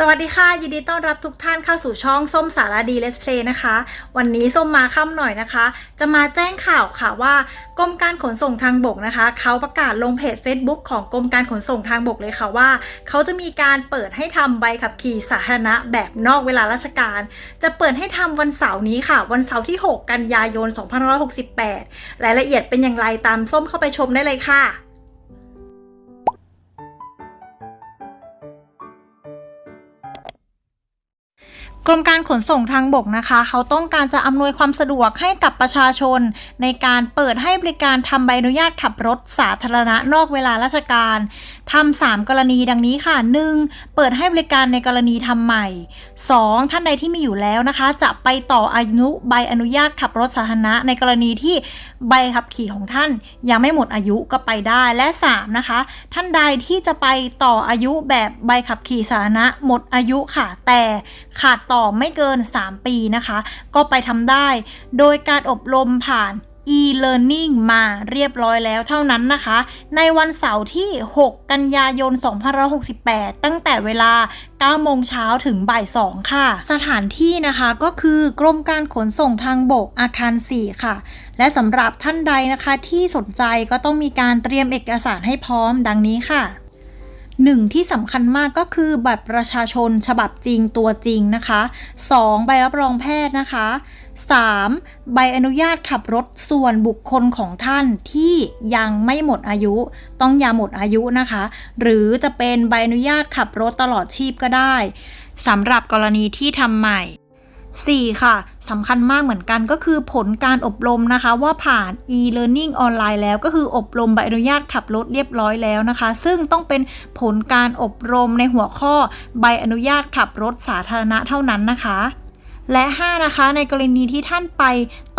สวัสดีค่ะยินดีต้อนรับทุกท่านเข้าสู่ช่องส้มสารดีเลสเพลย์นะคะ วันนี้ส้มมาค่ำหน่อยนะคะ จะมาแจ้งข่าวค่ะว่ากรมการขนส่งทางบกนะคะ เขาประกาศลงเพจ Facebook ของกรมการขนส่งทางบกเลยค่ะว่า เขาจะมีการเปิดให้ทำใบขับขี่สาธารณะแบบนอกเวลาราชการ จะเปิดให้ทำวันเสาร์นี้ค่ะ วันเสาร์ที่ 6 กันยายน 2568 รายละเอียดเป็นอย่างไรตามส้มเข้าไปชมได้เลยค่ะ กรมการขนส่งทางบกนะคะ เขาต้องการจะอำนวยความสะดวกให้กับประชาชน ในการเปิดให้บริการทำใบอนุญาตขับรถสาธารณะนอกเวลาราชการทำสามกรณีดังนี้ค่ะ 1. เปิดให้บริการในกรณีทำใหม่ 2. ท่านใดที่มีอยู่แล้วนะคะ จะไปต่ออายุใบอนุญาตขับรถสาธารณะ ในกรณีที่ใบขับขี่ของท่าน ยังไม่หมดอายุก็ไปได้และ 3. นะคะ ท่านใดที่จะไปต่ออายุแบบใบขับขี่สาธารณะหมดอายุค่ะ แต่ขาดต่อต่อไม่เกิน 3 ปีนะคะ ก็ไปทำได้ โดยการอบรมผ่าน e-learning มาเรียบร้อยแล้วเท่านั้นนะคะ ในวันเสาร์ที่ 6 กันยายน 2568 ตั้งแต่เวลา 9 โมงเช้าถึงบ่าย 2 ค่ะ สถานที่นะคะก็คือกรมการขนส่งทางบกอาคาร 4 ค่ะ และสำหรับท่านใดนะคะที่สนใจก็ต้องมีการเตรียมเอกสารให้พร้อมดังนี้ค่ะ หนึ่งที่สำคัญมากก็คือบัตรประชาชนฉบับจริงตัวจริงนะคะ 2. ใบรับรองแพทย์นะคะ 3. ใบอนุญาตขับรถส่วนบุคคลของท่านที่ยังไม่หมดอายุ ต้องอย่าหมดอายุนะคะ หรือจะเป็นใบอนุญาตขับรถตลอดชีพก็ได้สำหรับกรณีที่ทำใหม่ 4. ค่ะ สำคัญมากเหมือนกันก็คือผลการอบรมนะคะว่าผ่าน e-learning ออนไลน์แล้วก็คืออบรมใบอนุญาตขับรถเรียบร้อยแล้วนะคะ ซึ่งต้องเป็นผลการอบรมในหัวข้อใบอนุญาตขับรถสาธารณะเท่านั้นนะคะและ 5 นะคะ ในกรณีที่ท่านไป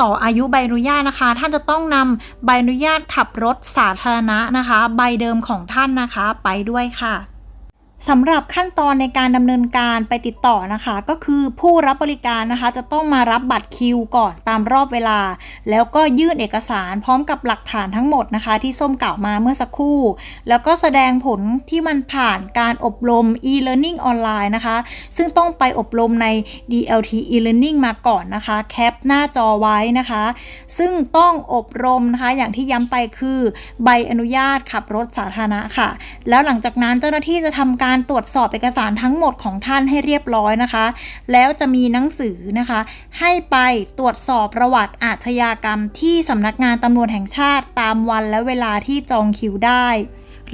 ต่ออายุใบอนุญาตนะคะ ท่านจะต้องนำใบอนุญาตขับรถสาธารณะนะคะ ใบเดิมของท่านนะคะ ไปด้วยค่ะ สำหรับขั้นตอนในการดำเนินการไปติดต่อนะคะ ก็คือผู้รับบริการนะคะ จะต้องมารับบัตรคิวก่อนตามรอบเวลา แล้วก็ยื่นเอกสารพร้อมกับหลักฐานทั้งหมดนะคะ ที่ส้มกล่าวมาเมื่อสักครู่ แล้วก็แสดงผลที่มันผ่านการอบรม e-learning ออนไลน์นะคะ ซึ่งต้องไปอบรมใน DLT e-learning มาก่อนนะคะ แคปหน้าจอไว้นะคะ ซึ่งต้องอบรมนะคะ อย่างที่ย้ำไปคือ ใบอนุญาตขับรถสาธารณะค่ะ แล้วหลังจากนั้นเจ้าหน้าที่จะทำการการตรวจสอบเอกสารทั้งหมดของท่านให้เรียบร้อยนะคะ แล้วจะมีหนังสือนะคะ ให้ไปตรวจสอบประวัติอาชญากรรมที่สำนักงานตำรวจแห่งชาติตามวันและเวลาที่จองคิวได้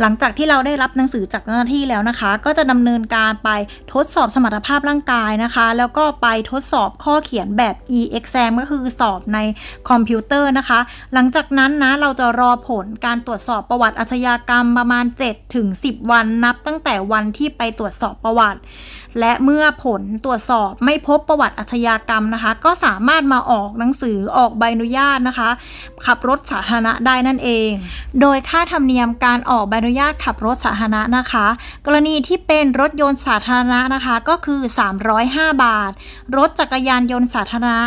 หลังจากที่เราได้รับหนังสือจากเจ้าหน้าที่แล้วนะคะ ก็จะดำเนินการไปทดสอบสมรรถภาพร่างกายนะคะ แล้วก็ไปทดสอบข้อเขียนแบบ e-exam ก็คือสอบในคอมพิวเตอร์นะคะ หลังจากนั้นนะเราจะรอผลการตรวจสอบประวัติอาชญากรรมประมาณ7ถึง10 วันนับ ตั้งแต่วันที่ไปตรวจสอบประวัติ และเมื่อผลตรวจสอบไม่พบประวัติอาชญากรรมนะคะ ก็สามารถมาออกหนังสือออกใบอนุญาตนะคะ ขับรถสาธารณะได้นั่นเอง โดยค่าธรรมเนียมการออกใบนุญาตขับรถสาธารณะนะคะ กรณีที่เป็นรถยนต์สาธารณะนะคะ ก็คือ 305 บาท รถจักรยานยนต์สาธารณะ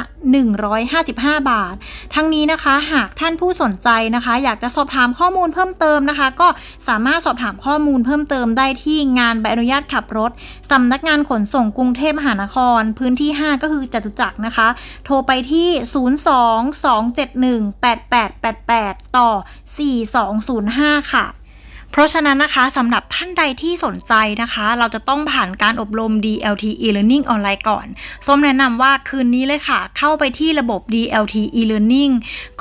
155 บาท ทั้งนี้นะคะหากท่านผู้สนใจนะคะ อยากจะสอบถามข้อมูลเพิ่มเติมนะคะ ก็สามารถสอบถามข้อมูลเพิ่มเติมได้ที่งานใบอนุญาตขับรถสำนักงานขนส่งกรุงเทพมหานคร พื้นที่ 5 ก็คือจตุจักรนะคะ โทรไปที่ 02-271-8888 ต่อ 4205 ค่ะ เพราะฉะนั้นนะคะสำหรับท่านใดที่สนใจนะคะ เราจะต้องผ่านการอบรม DLT e-learning ออนไลน์ก่อนส้มแนะนำว่าคืนนี้เลยค่ะ เข้าไปที่ระบบ DLT e-learning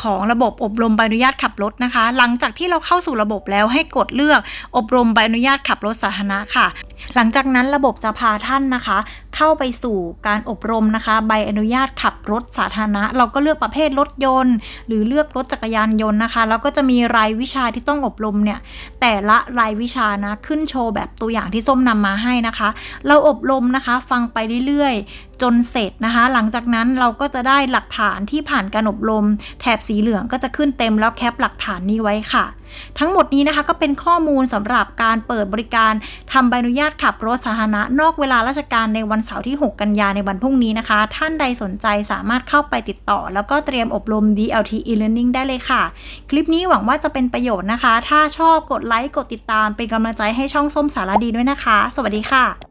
ของระบบอบรมใบอนุญาตขับรถนะคะ หลังจากที่เราเข้าสู่ระบบแล้วให้กดเลือกอบรมใบอนุญาตขับรถสาธารณะค่ะ หลังจากนั้นระบบจะพาท่านนะคะ เข้าไปสู่การอบรมนะคะ ใบอนุญาตขับรถสาธารณะ เราก็เลือกประเภทรถยนต์ หรือเลือกรถจักรยานยนต์นะคะ แล้วก็จะมีรายวิชาที่ต้องอบรมเนี่ย แต่ละรายวิชานะ ขึ้นโชว์แบบตัวอย่างที่ส้มนำมาให้นะคะ เราอบรมนะคะ ฟังไปเรื่อยๆจนเสร็จนะคะ หลังจากนั้นเราก็จะได้หลักฐานที่ผ่านการอบรม แถบสีเหลืองก็จะขึ้นเต็มแล้วแคปหลักฐานนี้ไว้ค่ะ ทั้งหมดนี้นะคะก็เป็นข้อมูลสำหรับการเปิดบริการทำใบอนุญาตขับรถสาธารณะนอกเวลาราชการในวันเสาร์ที่ 6 กันยาในวันพรุ่งนี้นะคะ ท่านใดสนใจสามารถเข้าไปติดต่อ แล้วก็เตรียมอบรม DLT e-learning ได้เลยค่ะ คลิปนี้หวังว่าจะเป็นประโยชน์นะคะ ถ้าชอบกดไลค์กดติดตามเป็นกำลังใจให้ช่องส้มสารดีด้วยนะคะ สวัสดีค่ะ